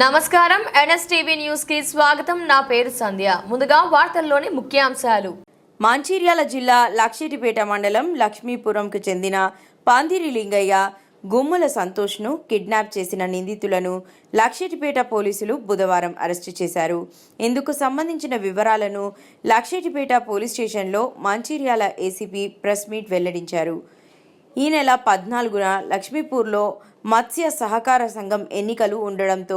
నమస్కారం. ఎన్ఎస్టీవీ న్యూస్కి స్వాగతం. నా పేరు సంధ్య. ముందుగా వార్తల్లోని ముఖ్యాంశాలు. మంచిర్యాల జిల్లా లక్షిటిపేట మండలం లక్ష్మీపురంకు చెందిన పాందిరి లింగయ్య గుమ్మల సంతోష్ను కిడ్నాప్ చేసిన నిందితులను లక్షిటిపేట పోలీసులు బుధవారం అరెస్టు చేశారు. ఇందుకు సంబంధించిన వివరాలను లక్షిటిపేట పోలీస్ స్టేషన్లో మంచిర్యాల ఏసీపీ ప్రెస్ మీట్ వెల్లడించారు. ఈ నెల పద్నాలుగున లక్ష్మీపూర్లో మత్స్య సహకార సంఘం ఎన్నికలు ఉండడంతో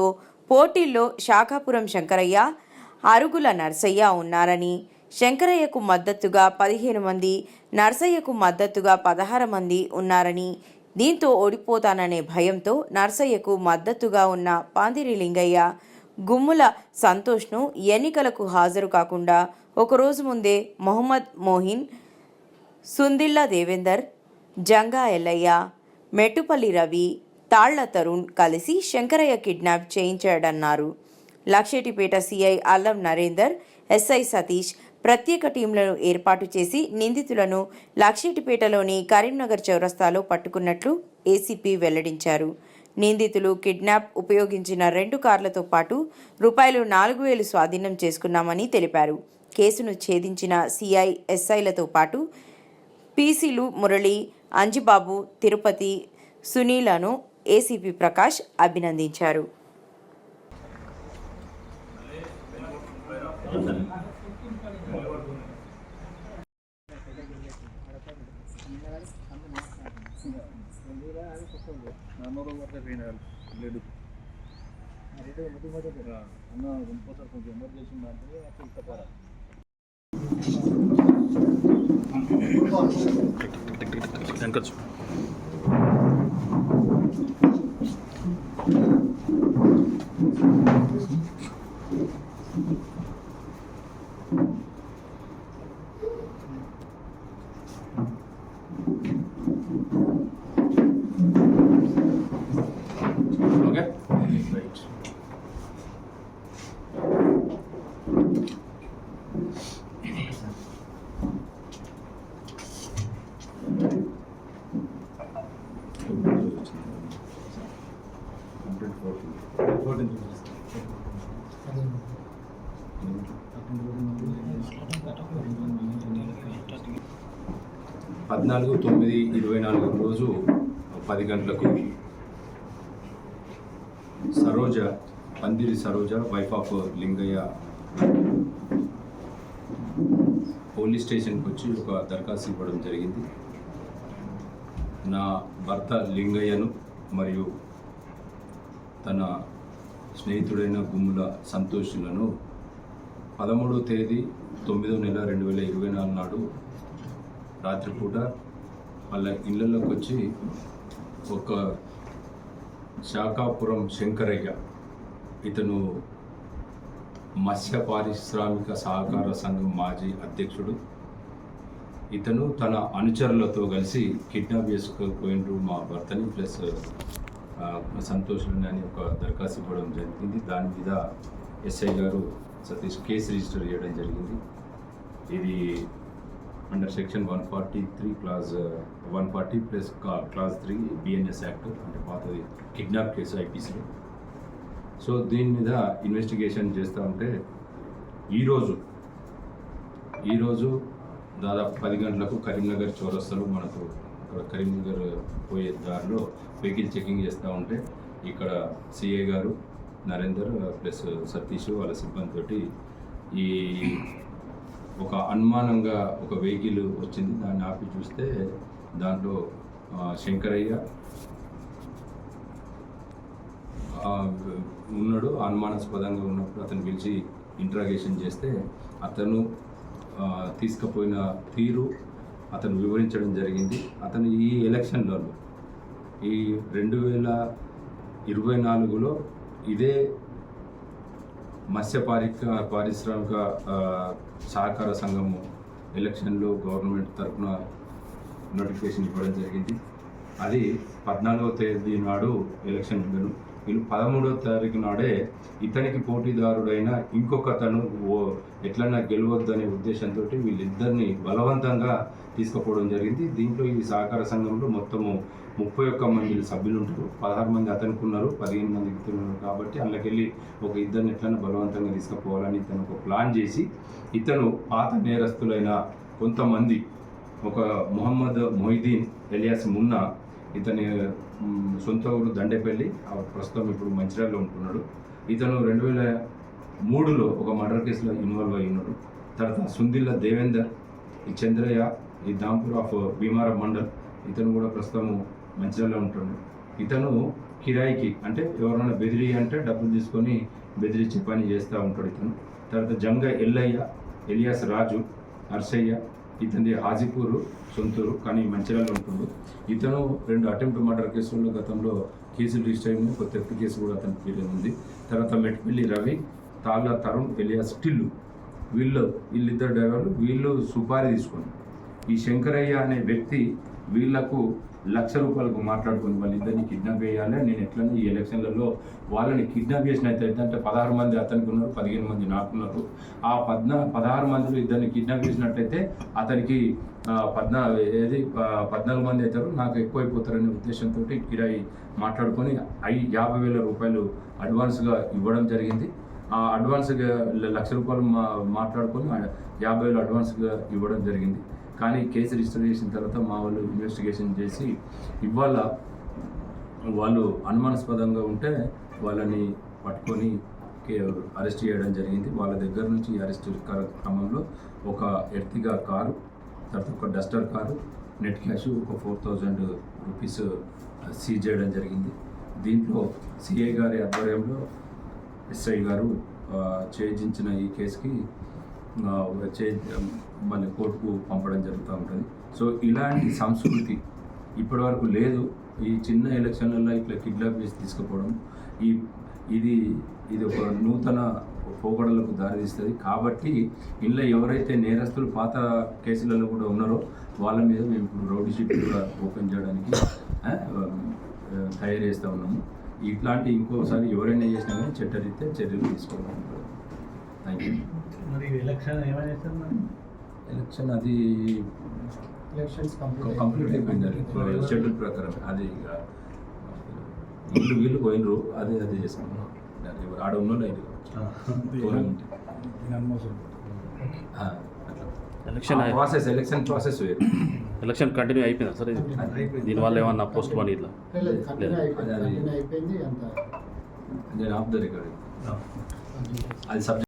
పోటీల్లో శాఖాపురం శంకరయ్య అరుగుల నర్సయ్య ఉన్నారని శంకరయ్యకు మద్దతుగా పదిహేను మంది నర్సయ్యకు మద్దతుగా పదహారు మంది ఉన్నారని దీంతో ఓడిపోతాననే భయంతో నర్సయ్యకు మద్దతుగా ఉన్న పాందిరి లింగయ్య గుమ్ముల సంతోష్ను ఎన్నికలకు హాజరు కాకుండా ఒకరోజు ముందే మొహమ్మద్ మోహిన్ సుందిల్లా దేవేందర్ జంగా ఎల్లయ్య మెట్టుపల్లి రవి తాళ్ళ తరుణ్ కలిసి శంకరయ్య కిడ్నాప్ చేయించాడన్నారు. లక్షేటిపేట సిఐ అల్లం నరేందర్ ఎస్ఐ సతీష్ ప్రత్యేక టీంలను ఏర్పాటు చేసి నిందితులను లక్షేటిపేటలోని కరీంనగర్ చౌరస్తాలో పట్టుకున్నట్లు ఏసీపీ వెల్లడించారు. నిందితులు కిడ్నాప్ ఉపయోగించిన రెండు కార్లతో పాటు రూపాయలు నాలుగు వేలు స్వాధీనం చేసుకున్నామని తెలిపారు. కేసును ఛేదించిన సిఐ ఎస్ఐలతో పాటు పీసీలు మురళి అంజిబాబు తిరుపతి సునీలను ఏసీపీ ప్రకాష్ అభినందించారు. నాన్నూరు పద్నాలుగు తొమ్మిది ఇరవై నాలుగు రోజు పది గంటలకు Saroja Pandiri Saroja wife of Lingaiah. Police స్టేషన్కి వచ్చి ఒక దరఖాస్తు ఇవ్వడం జరిగింది. నా భర్త లింగయ్యను మరియు తన స్నేహితుడైన గుమ్ముల సంతోషులను పదమూడో తేదీ తొమ్మిదో నెల రెండు వేల ఇరవై నాలుగు నాడు రాత్రిపూట వాళ్ళ ఇళ్ళలోకి వచ్చి ఒక శాఖాపురం శంకరయ్య. ఇతను మత్స్య పారిశ్రామిక సహకార సంఘం మాజీ అధ్యక్షుడు. ఇతను తన అనుచరులతో కలిసి కిడ్నాప్ చేసుకుపోయినరు మా భర్తని ప్లస్ సంతోషుని అని ఒక దరఖాస్తు ఇవ్వడం జరిగింది. దాని మీద ఎస్ఐ గారు సతీష్ కేసు రిజిస్టర్ చేయడం జరిగింది. ఇది under section one forty three class one forty plus class three BNS act అంటే పాతది కిడ్నాప్ కేసు ఐపీసీలో సో దీని మీద ఇన్వెస్టిగేషన్ చేస్తూ ఉంటే ఈరోజు ఈరోజు దాదాపు పది గంటలకు కరీంనగర్ చౌరస్తాలో మనకు అక్కడ కరీంనగర్ పోయే దారిలో వెహికల్ చెకింగ్ చేస్తూ ఉంటే ఇక్కడ సిఏ గారు నరేందర్ ప్లస్ సతీష్ వాళ్ళ సిబ్బందితోటి ఈ ఒక అనుమానంగా ఒక వెహికల్ వచ్చింది. దాన్ని ఆపి చూస్తే దాంట్లో శంకరయ్య ఉన్నాడు. అనుమానాస్పదంగా ఉన్నప్పుడు అతను పిలిచి ఇంట్రాగేషన్ చేస్తే అతను తీసుకుపోయిన తీరు అతను వివరించడం జరిగింది. అతను ఈ ఎలక్షన్లలో ఈ రెండు వేల ఇరవై నాలుగులో ఇదే మత్స్య పారిక పారిశ్రామిక సహకార సంఘము ఎలక్షన్లో గవర్నమెంట్ తరఫున నోటిఫికేషన్ ఇవ్వడం జరిగింది. అది పద్నాలుగవ తేదీ నాడు ఎలక్షన్ ఉండను. వీళ్ళు పదమూడో తారీఖు నాడే ఇతనికి పోటీదారుడైన ఇంకొక అతను ఓ ఎట్లన్నా గెలవద్దనే ఉద్దేశంతో వీళ్ళిద్దరిని బలవంతంగా తీసుకుపోవడం జరిగింది. దీంట్లో ఈ సహకార సంఘంలో మొత్తము ముప్పై ఒక్క మంది సభ్యులు ఉంటారు. పదహారు మంది అతనికి ఉన్నారు పదిహేను మంది ఇతను ఉన్నారు కాబట్టి అందుకెళ్ళి ఒక ఇద్దరిని ఎట్లన్నా బలవంతంగా తీసుకుపోవాలని ఇతను ఒక ప్లాన్ చేసి ఇతను పాత నేరస్తులైన కొంతమంది ఒక మొహమ్మద్ మొహిదీన్ ఎలియాస్ మున్నా ఇతని సొంత ఊరు దండేపల్లి. ప్రస్తుతం ఇప్పుడు మంచిర్యాలలో ఉంటున్నాడు. ఇతను రెండు వేల మూడులో ఒక మర్డర్ కేసులో ఇన్వాల్వ్ అయి ఉన్నాడు తర్వాత సుందిల్ల దేవేందర్ ఈ చంద్రయ్య ఈ దాంపూర్ ఆఫ్ భీమార మండల్ ఇతను కూడా ప్రస్తుతం మంచిర్యాలలో ఉంటున్నాడు. ఇతను కిరాయికి అంటే ఎవరైనా బెదిరి అంటే డబ్బులు తీసుకొని బెదిరించే పని చేస్తూ ఉంటాడు ఇతను. తర్వాత జంగ ఎల్లయ్య ఎలియాస్ రాజు నర్సయ్య ఇతని హాజీపూర్ సొంతూరు కానీ మంచిర్యాలలో ఉంటుండు. ఇతను రెండు అటెంప్ట్ మర్డర్ కేసుల్లో గతంలో కేసులు రిజిస్టర్ అయింది ఒక థెఫ్ట్ కేసు కూడా అతని పేరు ఉంది తర్వాత మెట్పల్లి రవి తాళ్ళ తరుణ్ ఎలియాస్ టిల్లు. వీళ్ళు వీళ్ళిద్దరు డ్రైవర్లు వీళ్ళు సుపారీ తీసుకున్నారు ఈ శంకరయ్య అనే వ్యక్తి వీళ్ళకు లక్ష రూపాయలకు మాట్లాడుకుని వాళ్ళిద్దరిని కిడ్నాప్ చేయాలి. నేను ఎట్లనే ఈ ఎలక్షన్లలో వాళ్ళని కిడ్నాప్ చేసినట్లయితే అంటే పదహారు మంది అతనికి ఉన్నారు పదిహేను మంది నాకున్నారు ఆ పద్నా పదహారు మందిలో ఇద్దరిని కిడ్నాప్ చేసినట్లయితే అతనికి పద్నా ఏది పద్నాలుగు మంది అవుతారు. నాకు ఎక్కువైపోతారనే ఉద్దేశంతో కిరాయి మాట్లాడుకొని ఐ యాభై వేల రూపాయలు అడ్వాన్స్గా ఇవ్వడం జరిగింది. ఆ అడ్వాన్స్గా లక్ష రూపాయలు మా మాట్లాడుకొని యాభై వేలు అడ్వాన్స్గా ఇవ్వడం జరిగింది. కానీ కేసు రిజిస్టర్ చేసిన తర్వాత మా వాళ్ళు ఇన్వెస్టిగేషన్ చేసి ఇవాళ వాళ్ళు అనుమానాస్పదంగా ఉంటే వాళ్ళని పట్టుకొని కే- అరెస్ట్ చేయడం జరిగింది. వాళ్ళ దగ్గర నుంచి అరెస్ట్ క్రమంలో ఒక ఎర్తిగా కారు తర్వాత ఒక డస్టర్ కారు నెట్ క్యాష్ ఒక ఫోర్ థౌజండ్ రూపీస్ సీజ్ చేయడం జరిగింది. దీంట్లో సిఐ గారి ఆధ్వర్యంలో ఎస్ఐ గారు ఆ, ఛేదించిన ఈ కేసుకి వచ్చే చే మన కోర్టుకు పంపడం జరుగుతూ ఉంటుంది. సో ఇలాంటి సంస్కృతి ఇప్పటివరకు లేదు. ఈ చిన్న ఎలక్షన్లలో ఇట్లా కిడ్నాప్ చేసి తీసుకుపోవడం ఈ ఇది ఇది ఒక నూతన పోకడలకు దారితీస్తుంది. కాబట్టి ఇందులో ఎవరైతే నేరస్తులు పాత కేసులలో కూడా ఉన్నారో వాళ్ళ మీద మేము ఇప్పుడు రౌడీ షీట్ కూడా ఓపెన్ చేయడానికి తయారు చేస్తూ ఉన్నాము. ఇట్లాంటి ఇంకోసారి ఎవరైనా చేసినా కానీ చట్టరీత్యా చర్యలు తీసుకోవాలి థ్యాంక్ యూ ఎలక్షన్ ఏమైనా అది ఎలక్షన్స్ కంప్లీట్ అయిపోయింది. షెడ్యూల్ ప్రకారం. అది ఇక వీళ్ళు వీళ్ళు పోయినరు. అదే అదే చేసుకున్నాం ఆడ ఉన్న ఎలక్షన్ ప్రాసెస్ ఎలక్షన్ ప్రాసెస్ వేరు. ఎలక్షన్ కంటిన్యూ అయిపోయిందా సార్ ఇది? దీనివల్ల ఏమన్నా పోస్ట్ పోన్ ఇట్లా? అది- ఆఫ్ ద రికార్డ్ అది సబ్జెక్ట్